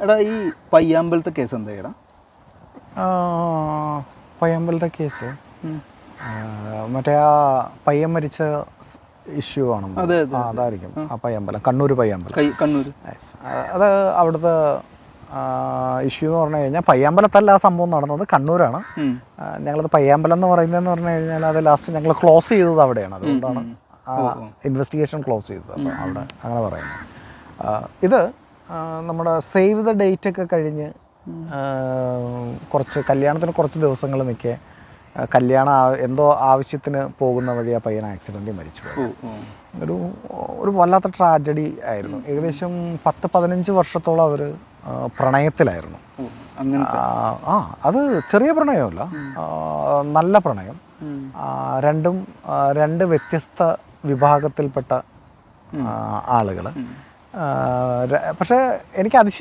എടാ ഈ പയ്യാമ്പലത്തെ കേസ് എന്താ പയ്യാമ്പലത്തെ കേസ്? മറ്റേ ആ പയ്യൻ മരിച്ച ഇഷ്യൂ ആണ് അതായിരിക്കും. ആ. പയ്യമ്പലം. കണ്ണൂർ പയ്യമ്പലം. കണ്ണൂർ. അത് അവിടുത്തെ ഇഷ്യൂ എന്ന് പറഞ്ഞു കഴിഞ്ഞാൽ പയ്യാമ്പലത്തല്ല ആ സംഭവം നടന്നത്. കണ്ണൂരാണ്. ഞങ്ങളത് പയ്യാമ്പലം എന്ന് പറയുന്നതെന്ന് പറഞ്ഞു കഴിഞ്ഞാൽ അത് ലാസ്റ്റ് ഞങ്ങൾ ക്ലോസ് ചെയ്തത് അവിടെയാണ്. അതുകൊണ്ടാണ് ഇൻവെസ്റ്റിഗേഷൻ ക്ലോസ് ചെയ്തത്. അവിടെ അങ്ങനെ പറയുന്നത്. ഇത് നമ്മുടെ സേവ് ദ ഡേറ്റ് ഒക്കെ കഴിഞ്ഞ് കുറച്ച് കല്യാണത്തിന് കുറച്ച് ദിവസങ്ങൾ നിൽക്കെ കല്യാണം എന്തോ ആവശ്യത്തിന് പോകുന്ന വഴി ആ പയ്യൻ ആക്സിഡന്റിൽ മരിച്ചു പോയി. ഒരു ഒരു വല്ലാത്ത ട്രാജഡി ആയിരുന്നു. ഏകദേശം പത്ത് പതിനഞ്ച് വർഷത്തോളം അവർ പ്രണയത്തിലായിരുന്നു. ആ, അത് ചെറിയ പ്രണയമല്ല. നല്ല പ്രണയം. രണ്ടും രണ്ട് വ്യത്യസ്ത വിഭാഗത്തിൽപ്പെട്ട ആളുകൾ. പക്ഷേ എനിക്ക് അതിശ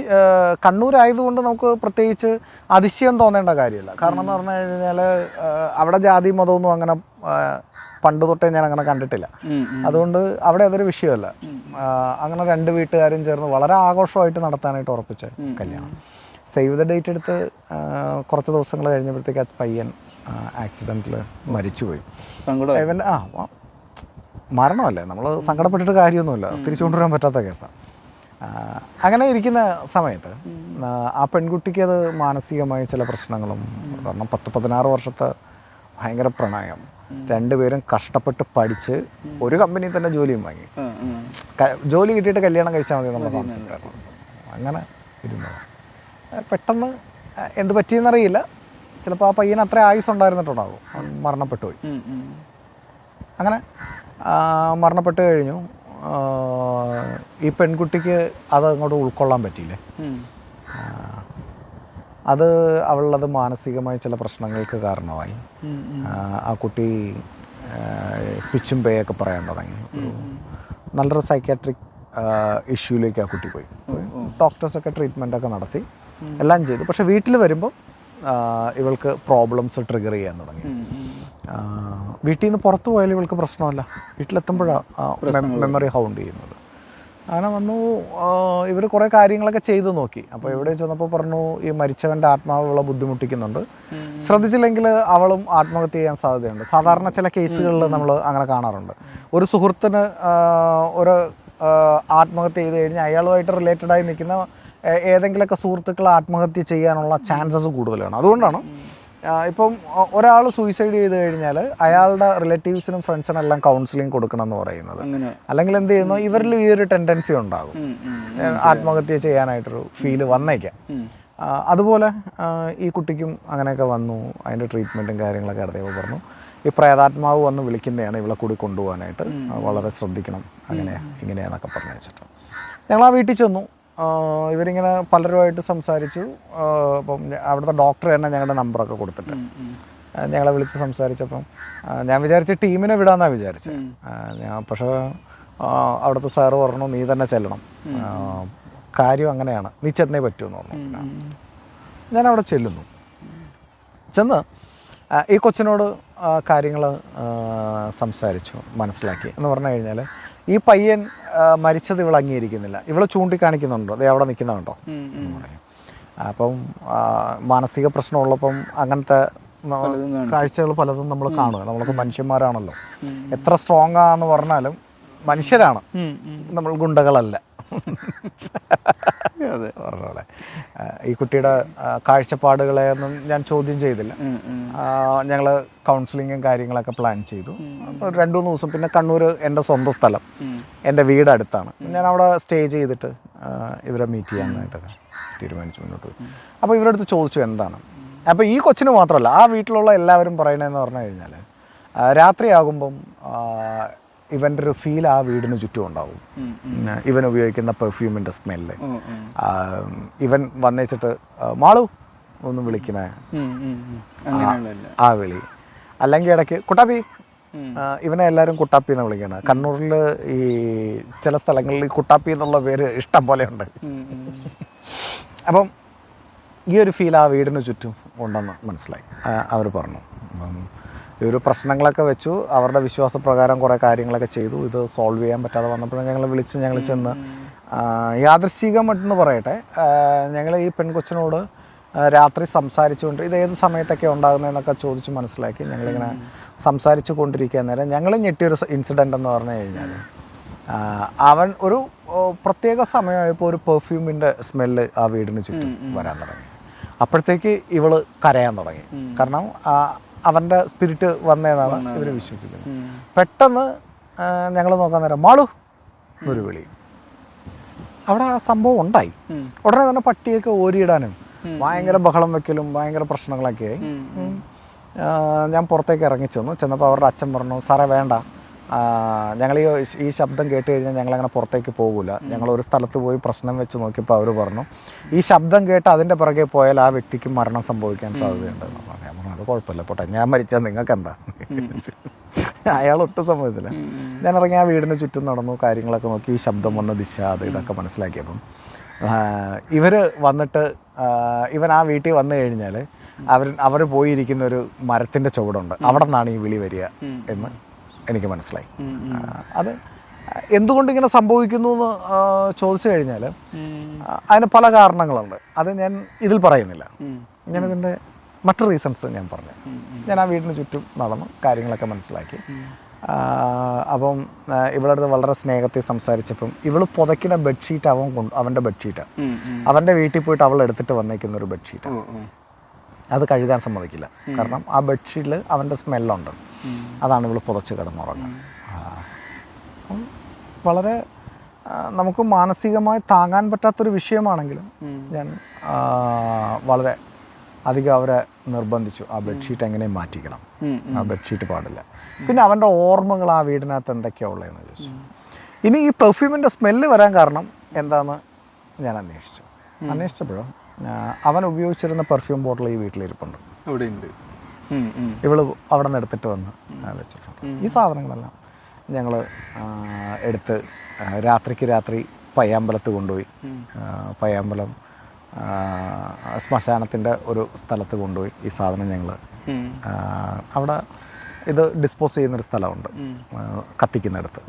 കണ്ണൂരായതുകൊണ്ട് നമുക്ക് പ്രത്യേകിച്ച് അതിശയം തോന്നേണ്ട കാര്യമില്ല. കാരണം എന്ന് പറഞ്ഞു കഴിഞ്ഞാൽ അവിടെ ജാതി മതമൊന്നും അങ്ങനെ പണ്ട് തൊട്ടേ ഞാൻ അങ്ങനെ കണ്ടിട്ടില്ല. അതുകൊണ്ട് അവിടെ അതൊരു വിഷയമല്ല. അങ്ങനെ രണ്ട് വീട്ടുകാരും ചേർന്ന് വളരെ ആഘോഷമായിട്ട് നടത്താനായിട്ട് ഉറപ്പിച്ച കല്യാണം. സേവ് ദ ഡേറ്റ് എടുത്ത് കുറച്ച് ദിവസങ്ങൾ കഴിഞ്ഞപ്പോഴത്തേക്ക് ആ പയ്യൻ ആക്സിഡന്റിൽ മരിച്ചുപോയി. ഇവൻ ആ, മരണമല്ലേ? നമ്മൾ സങ്കടപ്പെട്ടിട്ട് കാര്യമൊന്നുമില്ല. തിരിച്ചു കൊണ്ടുവരാൻ പറ്റാത്ത കേസാണ് അങ്ങനെ ഇരിക്കുന്ന സമയത്ത് ആ, പെൺകുട്ടിക്ക് അത് മാനസികമായ ചില പ്രശ്നങ്ങളും കാരണം പത്ത് പതിനാറ് വർഷത്തെ ഭയങ്കര പ്രണയം. രണ്ടുപേരും കഷ്ടപ്പെട്ട് പഠിച്ച് ഒരു കമ്പനിയിൽ തന്നെ ജോലിയും വാങ്ങി. ജോലി കിട്ടിയിട്ട് കല്യാണം കഴിച്ചാൽ മതി നമ്മുടെ കോൺസെപ്റ്റ് അങ്ങനെ ഇരുന്നു പെട്ടെന്ന് എന്ത് പറ്റിയെന്നറിയില്ല. ചിലപ്പോൾ ആ പയ്യന് അത്ര ആയുസ് ഉണ്ടായിരുന്നിട്ടുണ്ടാകും മരണപ്പെട്ടു പോയി. അങ്ങനെ മരണപ്പെട്ട് കഴിഞ്ഞു. ഈ പെൺകുട്ടിക്ക് അത് അങ്ങോട്ട് ഉൾക്കൊള്ളാൻ പറ്റിയില്ലേ? അത് അവളത് മാനസികമായ ചില പ്രശ്നങ്ങൾക്ക് കാരണമായി. ആ, കുട്ടി പിച്ചും പേയൊക്കെ പറയാൻ തുടങ്ങി. നല്ലൊരു സൈക്കാട്രിക് ഇഷ്യൂയിലേക്ക് ആ കുട്ടി പോയി. ഡോക്ടേഴ്സൊക്കെ ട്രീറ്റ്മെന്റൊക്കെ നടത്തി. എല്ലാം ചെയ്തു. പക്ഷെ വീട്ടിൽ വരുമ്പോൾ ഇവൾക്ക് പ്രോബ്ലംസ് ട്രിഗർ ചെയ്യാൻ തുടങ്ങി. വീട്ടിൽ നിന്ന് പുറത്തു പോയാലും ഇവൾക്ക് പ്രശ്നമല്ല. വീട്ടിലെത്തുമ്പോഴാണ് മെമ്മറി ഹൗണ്ട് ചെയ്യുന്നത്. അങ്ങനെ വന്നു ഇവർ കുറേ കാര്യങ്ങളൊക്കെ ചെയ്തു നോക്കി. അപ്പോൾ ഇവിടെ ചെന്നപ്പോൾ പറഞ്ഞു ഈ മരിച്ചവന്റെ ആത്മാവ് ഇവളെ ബുദ്ധിമുട്ടിക്കുന്നുണ്ട്. ശ്രദ്ധിച്ചില്ലെങ്കിൽ അവളും ആത്മഹത്യ ചെയ്യാൻ സാധ്യതയുണ്ട്. സാധാരണ ചില കേസുകളിൽ നമ്മൾ അങ്ങനെ കാണാറുണ്ട്. ഒരു സുഹൃത്തിന് ഒരു ആത്മഹത്യ ചെയ്ത് കഴിഞ്ഞാൽ അയാളുമായിട്ട് റിലേറ്റഡായി നിൽക്കുന്ന ഏതെങ്കിലുമൊക്കെ സുഹൃത്തുക്കൾ ആത്മഹത്യ ചെയ്യാനുള്ള ചാൻസസ് കൂടുതലാണ്. അതുകൊണ്ടാണ് ഇപ്പം ഒരാൾ സൂയിസൈഡ് ചെയ്ത് കഴിഞ്ഞാൽ അയാളുടെ റിലേറ്റീവ്സിനും ഫ്രണ്ട്സിനും എല്ലാം കൗൺസിലിംഗ് കൊടുക്കണം എന്ന് പറയുന്നത് അല്ലെങ്കിൽ എന്ത് ചെയ്യുന്നു? ഇവരിൽ ഈ ഒരു ടെൻഡൻസി ഉണ്ടാകും. ആത്മഹത്യ ചെയ്യാനായിട്ടൊരു ഫീൽ വന്നേക്കാം. അതുപോലെ ഈ കുട്ടിക്കും അങ്ങനെയൊക്കെ വന്നു. അതിന്റെ ട്രീറ്റ്മെന്റും കാര്യങ്ങളൊക്കെ അദ്ദേഹം പറഞ്ഞു. ഈ പ്രേതാത്മാവ് വന്ന് വിളിക്കുന്നതാണ് ഇവളെ കൂടി കൊണ്ടുപോകാനായിട്ട്. വളരെ ശ്രദ്ധിക്കണം. അങ്ങനെ ഇങ്ങനെയാന്നൊക്കെ പറഞ്ഞു വെച്ചിട്ട്. ഞങ്ങൾ ആ വീട്ടിൽ ചെന്നു. ഇവരിങ്ങനെ പലരുമായിട്ട് സംസാരിച്ചു. അപ്പം അവിടുത്തെ ഡോക്ടർ തന്നെ ഞങ്ങളുടെ നമ്പറൊക്കെ കൊടുത്തിട്ട്. ഞങ്ങളെ വിളിച്ച് സംസാരിച്ചപ്പം ഞാൻ വിചാരിച്ച ടീമിനെ വിടാന്നാ വിചാരിച്ചത് ഞാൻ പക്ഷേ അവിടുത്തെ സാറ് പറഞ്ഞു നീ തന്നെ ചെല്ലണം. കാര്യം അങ്ങനെയാണ്. നീ ചെന്നേ പറ്റുമെന്ന് പറഞ്ഞു. ഞാൻ അവിടെ ചെല്ലുന്നു. ചെന്ന് ഈ കൊച്ചിനോട് കാര്യങ്ങൾ സംസാരിച്ചു മനസ്സിലാക്കി. എന്ന് പറഞ്ഞു കഴിഞ്ഞാൽ ഈ പയ്യൻ മരിച്ചത് ഇവൾ അംഗീകരിക്കുന്നില്ല. ഇവൾ ചൂണ്ടിക്കാണിക്കുന്നുണ്ടോ? അതേ അവിടെ നിൽക്കുന്നുണ്ടോ? അപ്പം മാനസിക പ്രശ്നമുള്ളപ്പം അങ്ങനത്തെ കാഴ്ചകൾ പലതും നമ്മൾ കാണുക. നമ്മളൊക്കെ മനുഷ്യന്മാരാണല്ലോ. എത്ര സ്ട്രോങ് ആണെന്ന് പറഞ്ഞാലും മനുഷ്യരാണ്. നമ്മൾ ഗുണ്ടകളല്ല. അതെ പറഞ്ഞോളെ. ഈ കുട്ടിയുടെ കാഴ്ചപ്പാടുകളെ ഒന്നും ഞാൻ ചോദ്യം ചെയ്തില്ല. ഞങ്ങൾ കൗൺസിലിങ്ങും കാര്യങ്ങളൊക്കെ പ്ലാൻ ചെയ്തു. അപ്പോൾ രണ്ട് മൂന്ന് ദിവസം പിന്നെ കണ്ണൂർ എന്റെ സ്വന്തം സ്ഥലം. എന്റെ വീട് അടുത്താണ് ഞാൻ അവിടെ സ്റ്റേ ചെയ്തിട്ട് ഇവരെ മീറ്റ് ചെയ്യാനായിട്ടൊക്കെ തീരുമാനിച്ചു മുന്നോട്ട് പോയി. അപ്പോൾ ഇവരുടെ അടുത്ത് ചോദിച്ചു എന്താണ്? അപ്പോൾ ഈ കൊച്ചിന് മാത്രമല്ല ആ വീട്ടിലുള്ള എല്ലാവരും പറയണതെന്ന് പറഞ്ഞു കഴിഞ്ഞാൽ രാത്രിയാകുമ്പം ഇവന്റെ ഒരു ഫീൽ ആ വീടിന് ചുറ്റും ഉണ്ടാവും. ഇവൻ ഉപയോഗിക്കുന്ന പെർഫ്യൂമിന്റെ സ്മെല്ല് ഇവൻ വന്നേച്ചിട്ട് മാളു ഒന്ന് വിളിക്കണേ. ആ വിളി. അല്ലെങ്കിൽ ഇടയ്ക്ക് കുട്ടാപ്പി. ഇവനെ എല്ലാവരും കുട്ടാപ്പി എന്ന് വിളിക്കണം. കണ്ണൂരിൽ ഈ ചില സ്ഥലങ്ങളിൽ കുട്ടാപ്പി എന്നുള്ള പേര് ഇഷ്ടം പോലെ ഉണ്ട്. അപ്പം ഈ ഒരു ഫീൽ ആ വീടിന് ചുറ്റും ഉണ്ടെന്ന് മനസ്സിലായി. അവർ പറഞ്ഞു. അപ്പം ഒരു പ്രശ്നങ്ങളൊക്കെ വെച്ചു. അവരുടെ വിശ്വാസപ്രകാരം കുറേ കാര്യങ്ങളൊക്കെ ചെയ്തു. ഇത് സോൾവ് ചെയ്യാൻ പറ്റാതെ വന്നപ്പോൾ ഞങ്ങൾ വിളിച്ച് ഞങ്ങൾ ചെന്ന് യാദൃശികമായിട്ടെന്ന് പറയട്ടെ. ഞങ്ങൾ ഈ പെൺകൊച്ചിനോട് രാത്രി സംസാരിച്ചുകൊണ്ട് ഇത് ഏത് സമയത്തൊക്കെ ഉണ്ടാകുന്നതെന്നൊക്കെ ചോദിച്ച് മനസ്സിലാക്കി ഞങ്ങളിങ്ങനെ സംസാരിച്ചു കൊണ്ടിരിക്കുക നേരം ഞങ്ങൾ ഞെട്ടിയൊരു ഇൻസിഡന്റ് എന്ന് പറഞ്ഞു കഴിഞ്ഞാൽ അവൻ ഒരു പ്രത്യേക സമയമായപ്പോൾ ഒരു പെർഫ്യൂമിന്റെ സ്മെല്ല് ആ വീടിന് ചുറ്റും വരാൻ തുടങ്ങി. അപ്പോഴത്തേക്ക് ഇവൾ കരയാൻ തുടങ്ങി. കാരണം അവന്റെ സ്പിരിറ്റ് വന്നതെന്നാണ് ഇവർ വിശ്വസിക്കുന്നത്. പെട്ടെന്ന് ഞങ്ങൾ നോക്കാൻ നേരം മാളു ഒരു വിളി അവിടെ ആ സംഭവം ഉണ്ടായി. ഉടനെ തന്നെ പട്ടിയൊക്കെ ഓരിയിടാനും ഭയങ്കര ബഹളം വെക്കലും ഭയങ്കര പ്രശ്നങ്ങളൊക്കെ ആയി ആ, ഞാൻ പുറത്തേക്ക് ഇറങ്ങി ചെന്നു ചെന്നപ്പോൾ അവരുടെ അച്ഛൻ പറഞ്ഞു സാറേ വേണ്ട. ഞങ്ങൾ ഈ ഈ ശബ്ദം കേട്ട് കഴിഞ്ഞാൽ ഞങ്ങളങ്ങനെ പുറത്തേക്ക് പോകില്ല ഞങ്ങൾ ഒരു സ്ഥലത്ത് പോയി പ്രശ്നം വെച്ച് നോക്കിയപ്പോൾ അവർ പറഞ്ഞു ഈ ശബ്ദം കേട്ട് അതിന്റെ പുറകെ പോയാൽ ആ വ്യക്തിക്ക് മരണം സംഭവിക്കാൻ സാധ്യതയുണ്ട്. ഞാൻ പറഞ്ഞു അത് കുഴപ്പമില്ല പോട്ടെ. ഞാൻ മരിച്ചാൽ നിങ്ങൾക്ക് എന്താ അയാൾ ഒട്ടും സംഭവിച്ചില്ല ഞാൻ ഇറങ്ങി ആ വീടിന് ചുറ്റും നടന്നു കാര്യങ്ങളൊക്കെ നോക്കി ഈ ശബ്ദം വന്ന ദിശ അത് ഇതൊക്കെ മനസ്സിലാക്കിയപ്പം ഇവർ വന്നിട്ട് ഇവൻ ആ വീട്ടിൽ വന്നു കഴിഞ്ഞാൽ അവർ അവർ പോയിരിക്കുന്ന ഒരു മരത്തിന്റെ ചുവടുണ്ട്. അവിടെ നിന്നാണ് ഈ വിളി വരിക എന്ന്. എനിക്ക് മനസ്സിലായി. അത് എന്തുകൊണ്ട് ഇങ്ങനെ സംഭവിക്കുന്നു എന്ന് ചോദിച്ചു കഴിഞ്ഞാൽ അതിന് പല കാരണങ്ങളുണ്ട്. അത് ഞാൻ ഇതിൽ പറയുന്നില്ല. ഞാനിതിന്റെ മറ്റു റീസൺസ് ഞാൻ പറഞ്ഞു. ഞാൻ ആ വീടിന് ചുറ്റും നടന്നു കാര്യങ്ങളൊക്കെ മനസ്സിലാക്കി. അപ്പം ആ, അടുത്ത് വളരെ സ്നേഹത്തിൽ സംസാരിച്ചപ്പം ഇവൾ പുതയ്ക്കുന്ന ബെഡ്ഷീറ്റ് അവൻ കൊണ്ട് അവന്റെ ബെഡ്ഷീറ്റാണ് അവന്റെ വീട്ടിൽ പോയിട്ട് അവൾ എടുത്തിട്ട് വന്നേക്കുന്ന ഒരു ബെഡ്ഷീറ്റ് അത് കഴുകാൻ സമ്മതിക്കില്ല. കാരണം ആ ബെഡ്ഷീറ്റിൽ അവന്റെ സ്മെല്ലുണ്ട്. അതാണ് ഇവൾ പുതച്ച്. അപ്പം വളരെ നമുക്ക് മാനസികമായി താങ്ങാൻ പറ്റാത്തൊരു വിഷയമാണെങ്കിലും ഞാൻ വളരെ അധികം അവരെ നിർബന്ധിച്ചു. ആ ബെഡ്ഷീറ്റ് എങ്ങനെ മാറ്റിക്കണം. ആ ബെഡ്ഷീറ്റ് പാടില്ല. പിന്നെ അവന്റെ ഓർമ്മകൾ ആ വീടിനകത്ത് എന്തൊക്കെയാണ് ഉള്ളതെന്ന് ചോദിച്ചു. ഇനി ഈ പെർഫ്യൂമിന്റെ സ്മെല്ല് വരാൻ കാരണം എന്താണെന്ന് ഞാൻ അന്വേഷിച്ചു. അന്വേഷിച്ചപ്പോഴും അവൻ ഉപയോഗിച്ചിരുന്ന പെർഫ്യൂം ബോട്ടിൽ ഈ വീട്ടിലിരിപ്പുണ്ട്. അവിടെ ഉണ്ട് ഇവൾ അവിടെ നിന്ന് എടുത്തിട്ട് വന്ന് വെച്ചിട്ടുണ്ട്. ഈ സാധനങ്ങളെല്ലാം ഞങ്ങൾ എടുത്ത് രാത്രിക്ക് രാത്രി പയ്യാമ്പലത്ത് കൊണ്ടുപോയി പയ്യാമ്പലം ശ്മശാനത്തിന്റെ ഒരു സ്ഥലത്ത് കൊണ്ടുപോയി ഈ സാധനം ഞങ്ങൾ അവിടെ ഇത് ഡിസ്പോസ് ചെയ്യുന്നൊരു സ്ഥലമുണ്ട് കത്തിക്കുന്നിടത്ത്.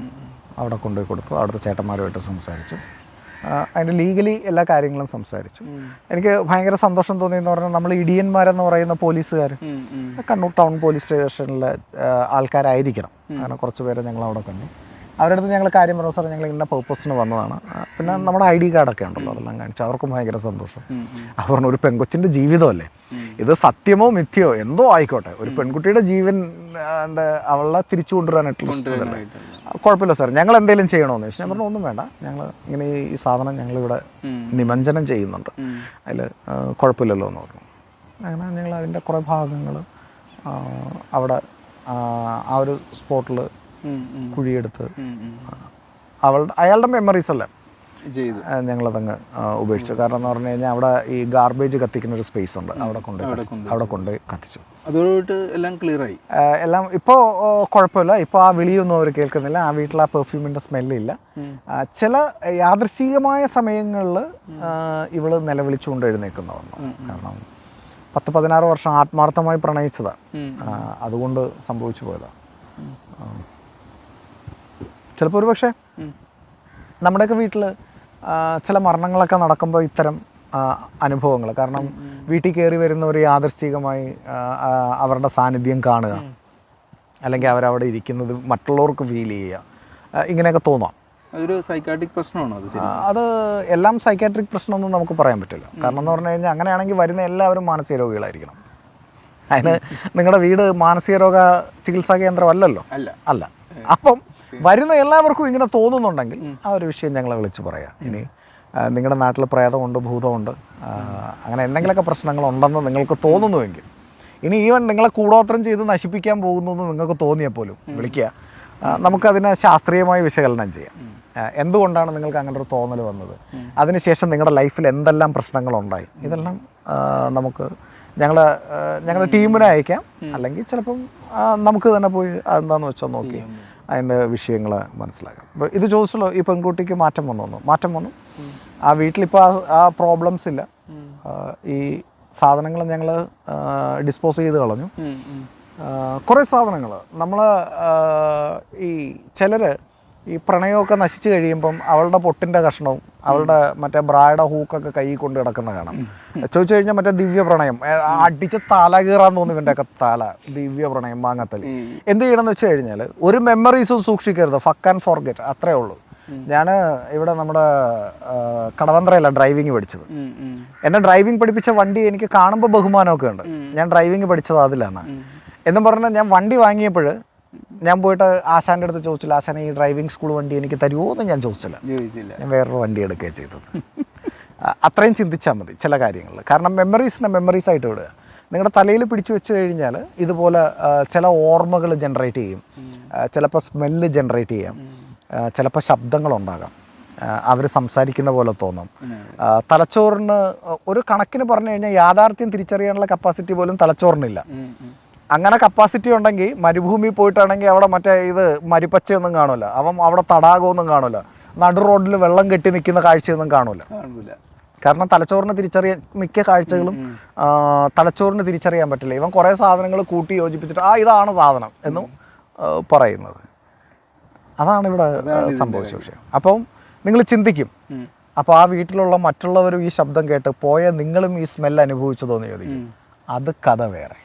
അവിടെ കൊണ്ടുപോയി കൊടുത്തു. അവിടുത്തെ ചേട്ടന്മാരുമായിട്ട് സംസാരിച്ചു. അതിന്റെ ലീഗലി എല്ലാ കാര്യങ്ങളും സംസാരിച്ചു. എനിക്ക് ഭയങ്കര സന്തോഷം തോന്നിയെന്ന് പറഞ്ഞാൽ നമ്മൾ ഇടിയന്മാരെന്ന് പറയുന്ന പോലീസുകാർ കണ്ണൂർ ടൗൺ പോലീസ് സ്റ്റേഷനിലെ ആൾക്കാരായിരിക്കണം. അങ്ങനെ കുറച്ച് പേരെ ഞങ്ങൾ അവിടെ കണ്ടു. അവരുടെ അടുത്ത് ഞങ്ങൾ കാര്യം പറഞ്ഞു സാർ ഞങ്ങൾ ഇന്ന പർപ്പസിന് വന്നതാണ്. പിന്നെ നമ്മുടെ ഐ ഡി കാർഡൊക്കെ ഉണ്ടല്ലോ അതെല്ലാം കാണിച്ചു. അവർക്കും ഭയങ്കര സന്തോഷം. അവർ പറഞ്ഞു ഒരു പെൺകൊച്ചിന്റെ ജീവിതമല്ലേ? ഇത് സത്യമോ മിഥ്യയോ? എന്തോ ആയിക്കോട്ടെ. ഒരു പെൺകുട്ടിയുടെ ജീവൻ അവളെ തിരിച്ചു കൊണ്ടുവരാനായിട്ടുള്ള. കുഴപ്പമില്ല സാർ ഞങ്ങൾ എന്തെങ്കിലും ചെയ്യണമെന്ന് ചോദിച്ചു ഞാൻ പറഞ്ഞു ഒന്നും വേണ്ട. ഞങ്ങൾ ഇങ്ങനെ ഈ സാധനം ഞങ്ങളിവിടെ നിമഞ്ജനം ചെയ്യുന്നുണ്ട്. അതിൽ കുഴപ്പമില്ലല്ലോ എന്ന് പറഞ്ഞു. അങ്ങനെ ഞങ്ങൾ അതിന്റെ കുറേ ഭാഗങ്ങൾ അവിടെ ആ, ഒരു സ്പോട്ടിൽ കുഴിയെടുത്ത് അവളുടെ അയാളുടെ മെമ്മറീസ് അല്ല? ഞങ്ങളതങ്ങ് ഉപേക്ഷിച്ചു. കാരണം എന്ന് പറഞ്ഞു കഴിഞ്ഞാൽ അവിടെ ഈ ഗാർബേജ് കത്തിക്കുന്ന ഒരു സ്പേസ് ഉണ്ട്. അവിടെ കൊണ്ട് അവിടെ കൊണ്ട് കത്തിച്ചു. അതോട്ട് എല്ലാം ക്ലിയർ ആയി. എല്ലാം ഇപ്പോൾ കുഴപ്പമില്ല. ഇപ്പോൾ ആ വിളിയൊന്നും അവർ കേൾക്കുന്നില്ല. ആ വീട്ടിൽ ആ പെർഫ്യൂമിന്റെ സ്മെല്ലില്ല ചില യാദൃശികമായ സമയങ്ങളിൽ ഇവൾ നിലവിളിച്ചുകൊണ്ട് എഴുന്നേക്കുന്നതാണ് കാരണം പത്ത് പതിനാറ് വർഷം ആത്മാർത്ഥമായി പ്രണയിച്ചതാണ് അതുകൊണ്ട് സംഭവിച്ചു പോയതാണ് ചിലപ്പോൾ ഒരു പക്ഷേ നമ്മുടെയൊക്കെ വീട്ടിൽ ചില മരണങ്ങളൊക്കെ നടക്കുമ്പോൾ ഇത്തരം അനുഭവങ്ങൾ കാരണം വീട്ടിൽ കയറി യാദൃശ്ചികമായി ആ, ആ, അവരുടെ സാന്നിധ്യം കാണുക. അല്ലെങ്കിൽ അവരവിടെ ഇരിക്കുന്നത് മറ്റുള്ളവർക്ക് ഫീൽ ചെയ്യുക. ഇങ്ങനെയൊക്കെ തോന്നാം. ഒരു സൈക്കാട്രിക് പ്രശ്നമാണോ അത് അത് എല്ലാം സൈക്കാട്രിക് പ്രശ്നമൊന്നും നമുക്ക് പറയാൻ പറ്റില്ല. കാരണം എന്ന് പറഞ്ഞു കഴിഞ്ഞാൽ അങ്ങനെയാണെങ്കിൽ വരുന്ന എല്ലാവരും മാനസിക രോഗികളായിരിക്കണം. അതിന് നിങ്ങളുടെ വീട് മാനസിക രോഗ ചികിത്സാ കേന്ദ്രം അല്ലല്ലോ അല്ല. അല്ല. അപ്പം വരുന്ന എല്ലാവർക്കും ഇങ്ങനെ തോന്നുന്നുണ്ടെങ്കിൽ ആ ഒരു വിഷയം ഞങ്ങളെ വിളിച്ച് പറയാം. ഇനി നിങ്ങളുടെ നാട്ടിൽ പ്രേതമുണ്ട് ഭൂതമുണ്ട് അങ്ങനെ എന്തെങ്കിലുമൊക്കെ പ്രശ്നങ്ങളുണ്ടെന്ന് നിങ്ങൾക്ക് തോന്നുന്നുവെങ്കിൽ ഇനി ഈവൻ നിങ്ങളെ കൂടോത്രം ചെയ്ത് നശിപ്പിക്കാൻ പോകുന്നു എന്ന് നിങ്ങൾക്ക് തോന്നിയാൽ പോലും വിളിക്കുക. നമുക്കതിനെ ശാസ്ത്രീയമായി വിശകലനം ചെയ്യാം. എന്തുകൊണ്ടാണ് നിങ്ങൾക്ക് അങ്ങനെ ഒരു തോന്നൽ വന്നത്? അതിനുശേഷം നിങ്ങളുടെ ലൈഫിൽ എന്തെല്ലാം പ്രശ്നങ്ങളുണ്ടായി? ഇതെല്ലാം നമുക്ക് ഞങ്ങൾ ഞങ്ങളുടെ ടീമിനെ അയക്കാം. അല്ലെങ്കിൽ ചിലപ്പം നമുക്ക് തന്നെ പോയി എന്താണെന്ന് വെച്ചാൽ നോക്കി. അതിന്റെ വിഷയങ്ങൾ മനസ്സിലാക്കാം. അപ്പോൾ ഇത് ചോദിച്ചല്ലോ ഈ പെൺകുട്ടിക്ക് മാറ്റം വന്നു വന്നു മാറ്റം വന്നു. ആ വീട്ടിലിപ്പോൾ ആ ആ പ്രോബ്ലംസ് ഇല്ല. ഈ സാധനങ്ങൾ ഞങ്ങൾ ഡിസ്പോസ് ചെയ്ത് കളഞ്ഞു. കുറേ സാധനങ്ങൾ. നമ്മൾ ഈ ചിലർ ഈ പ്രണയമൊക്കെ നശിച്ചു കഴിയുമ്പം അവളുടെ പൊട്ടിന്റെ കഷ്ണവും അവളുടെ മറ്റേ ബ്രായുടെ ഹൂക്കൊക്കെ കൈ കൊണ്ട് കിടക്കുന്ന കാണാം. ചോദിച്ചു കഴിഞ്ഞാൽ മറ്റേ ദിവ്യ പ്രണയം അടിച്ച് തല കീറാൻ തോന്നുന്നു ഇവന്റെയൊക്കെ തല ദിവ്യ പ്രണയം മാങ്ങത്തൽ എന്ത് ചെയ്യണമെന്ന് വെച്ച് കഴിഞ്ഞാൽ ഒരു മെമ്മറീസും സൂക്ഷിക്കരുത്. ഫക്ക് ആൻഡ് ഫോർഗെറ്റ് അത്രേ ഉള്ളൂ. ഞാൻ ഇവിടെ നമ്മുടെ കടവന്ത്രയല്ല ഡ്രൈവിംഗ് പഠിച്ചത്. എന്നെ ഡ്രൈവിംഗ് പഠിപ്പിച്ച വണ്ടി എനിക്ക് കാണുമ്പോൾ ബഹുമാനമൊക്കെ ഉണ്ട്. ഞാൻ ഡ്രൈവിംഗ് പഠിച്ചത് അതിലാണ്. എന്നും പറഞ്ഞാൽ ഞാൻ വണ്ടി വാങ്ങിയപ്പോൾ ഞാൻ പോയിട്ട് ആശാന്റെ അടുത്ത് ചോദിച്ചില്ല ആശാനെ ഈ ഡ്രൈവിംഗ് സ്കൂൾ വണ്ടി എനിക്ക് തരുമോ എന്ന് ഞാൻ ചോദിച്ചില്ല. ചോദിച്ചില്ല. ഞാൻ വേറൊരു വണ്ടി എടുക്കുകയാണ് ചെയ്തത്. അത്രയും ചിന്തിച്ചാൽ മതി ചില കാര്യങ്ങൾ കാരണം മെമ്മറീസിനെ മെമ്മറീസ് ആയിട്ട് വിടുക. നിങ്ങളുടെ തലയിൽ പിടിച്ചു വെച്ച് കഴിഞ്ഞാൽ ഇതുപോലെ ചില ഓർമ്മകൾ ജനറേറ്റ് ചെയ്യും. ചിലപ്പോൾ സ്മെല്ല് ജനറേറ്റ് ചെയ്യാം. ചിലപ്പോൾ ശബ്ദങ്ങളുണ്ടാകാം. അവർ സംസാരിക്കുന്ന പോലെ തോന്നും. തലച്ചോറിന് ഒരു കണക്കിന് പറഞ്ഞു കഴിഞ്ഞാൽ യാഥാർത്ഥ്യം തിരിച്ചറിയാനുള്ള കപ്പാസിറ്റി പോലും തലച്ചോറിനില്ല. അങ്ങനെ കപ്പാസിറ്റി ഉണ്ടെങ്കിൽ മരുഭൂമി പോയിട്ടാണെങ്കിൽ അവിടെ മറ്റേ ഇത് മരുപ്പച്ചയൊന്നും കാണില്ല. അവൻ അവിടെ തടാകമൊന്നും കാണില്ല. നടു റോഡിൽ വെള്ളം കെട്ടി നിൽക്കുന്ന കാഴ്ചയൊന്നും കാണില്ല. കാണൂല കാരണം തലച്ചോറിന് തിരിച്ചറിയ മിക്ക കാഴ്ചകളും തലച്ചോറിന് തിരിച്ചറിയാൻ പറ്റില്ല. ഇവൻ കുറേ സാധനങ്ങൾ കൂട്ടി യോജിപ്പിച്ചിട്ട് ആ ഇതാണ് സാധനം എന്നും പറയുന്നത്. അതാണ് ഇവിടെ സംഭവിച്ച വിഷയം. അപ്പം നിങ്ങൾ ചിന്തിക്കും. അപ്പോൾ ആ വീട്ടിലുള്ള മറ്റുള്ളവരും ഈ ശബ്ദം കേട്ട് പോയ നിങ്ങളും ഈ സ്മെല്ല് അനുഭവിച്ചതോ എന്ന് ചോദിക്കും അത് കഥ വേറെ.